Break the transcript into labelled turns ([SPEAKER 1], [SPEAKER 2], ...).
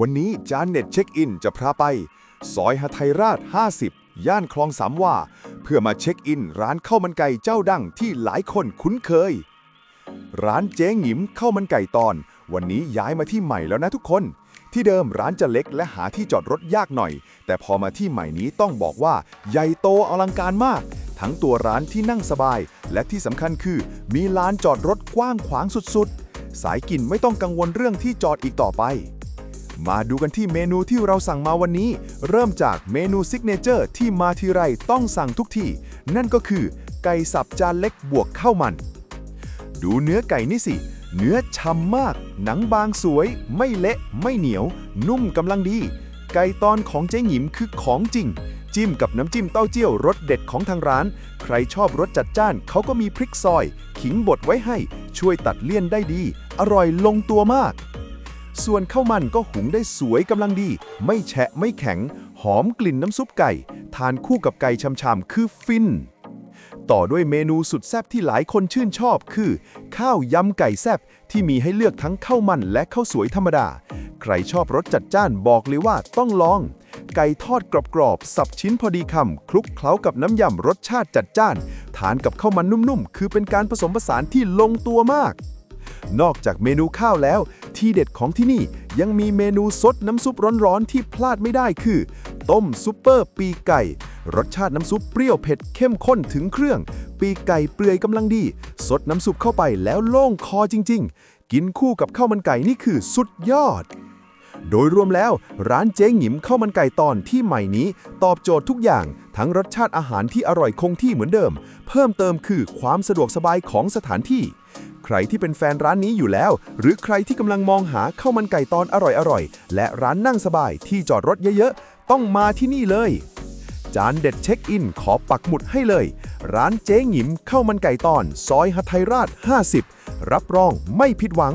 [SPEAKER 1] วันนี้จานเน็ตเช็คอินจะพาไป ซอยหทัยราช 50 ย่านคลองสามวาเพื่อมาเช็คอินร้านข้าวมันไก่เจ้าดังที่หลายคนคุ้นเคย ร้านเจ๊หงิมข้าวมันไก่ตอน วันนี้ย้ายมาที่ใหม่แล้วนะทุกคน ที่เดิมร้านจะเล็กและหาที่จอดรถยากหน่อย แต่พอมาที่ใหม่นี้ต้องบอกว่า ใหญ่โตอลังการมาก ทั้งตัวร้านที่นั่งสบาย และที่สำคัญคือ มีลานจอดรถกว้างขวางสุดๆ สายกินไม่ต้องกังวลเรื่องที่จอดอีกต่อไป มาดูกันที่เมนูที่เราสั่งมาวันนี้ เริ่มจากเมนูซิกเนเจอร์ที่มาทีไรต้องสั่งทุกทีนั่นก็คือ ไก่สับจานเล็กบวกข้าวมัน ดูเนื้อไก่นี่สิ เนื้อฉ่ำมาก หนังบางสวย ไม่เละไม่เหนียว นุ่มกำลังดี ไก่ตอนของเจ๊หยิมคือของจริง จิ้มกับน้ำจิ้มเต้าเจี้ยวรสเด็ดของทางร้าน ใครชอบรสจัดจ้านเขาก็มีพริกซอย ขิงบดไว้ให้ ช่วยตัดเลี่ยนได้ดี อร่อยลงตัวมาก ส่วนข้าวมันก็หุงได้สวยกำลังดี ไม่แฉะไม่แข็ง หอมกลิ่นน้ำซุปไก่ ทานคู่กับไก่ชำๆคือฟิน ต่อด้วยเมนูสุดแซ่บที่หลายคนชื่นชอบคือ ข้าวยำไก่แซ่บที่มีให้เลือกทั้งข้าวมันและข้าวสวยธรรมดา ใครชอบรสจัดจ้านบอกเลยว่าต้องลอง ไก่ทอดกรอบๆสับชิ้นพอดีคำคลุกเคล้ากับน้ำยำรสชาติจัดจ้าน ทานกับข้าวมันนุ่มๆ คือเป็นการผสมผสานที่ลงตัวมากนอกจากเมนูข้าวแล้ว ที่เด็ดของที่นี่ยังมีเมนูซดน้ำซุปร้อนๆที่พลาดไม่ได้คือ ต้มซุปเปอร์ปีไก่ รสชาติน้ำซุปเปรี้ยวเผ็ดเข้มข้นถึงเครื่อง ปีไก่เปลือยกำลังดีซดน้ำซุปเข้าไปแล้วโล่งคอจริง ๆ กินคู่กับข้าวมันไก่นี่คือสุดยอดโดยรวมแล้วร้านเจ๊หงิมข้าวมันไก่ตอนที่ใหม่นี้ ตอบโจทย์ทุกอย่าง ทั้งรสชาติอาหารที่อร่อยคงที่เหมือนเดิม เพิ่มเติมคือความสะดวกสบายของสถานที่ ใครที่เป็นแฟนร้านนี้อยู่แล้ว หรือใครที่กำลังมองหาข้าวมันไก่ตอนอร่อยๆ และร้านนั่งสบายที่จอดรถเยอะๆ ต้องมาที่นี่เลย จานเด็ดเช็คอินขอปักหมุดให้เลย ร้านเจ๊หงิมข้าวมันไก่ตอน ซอยหทัยราช 50 รับรองไม่ผิดหวัง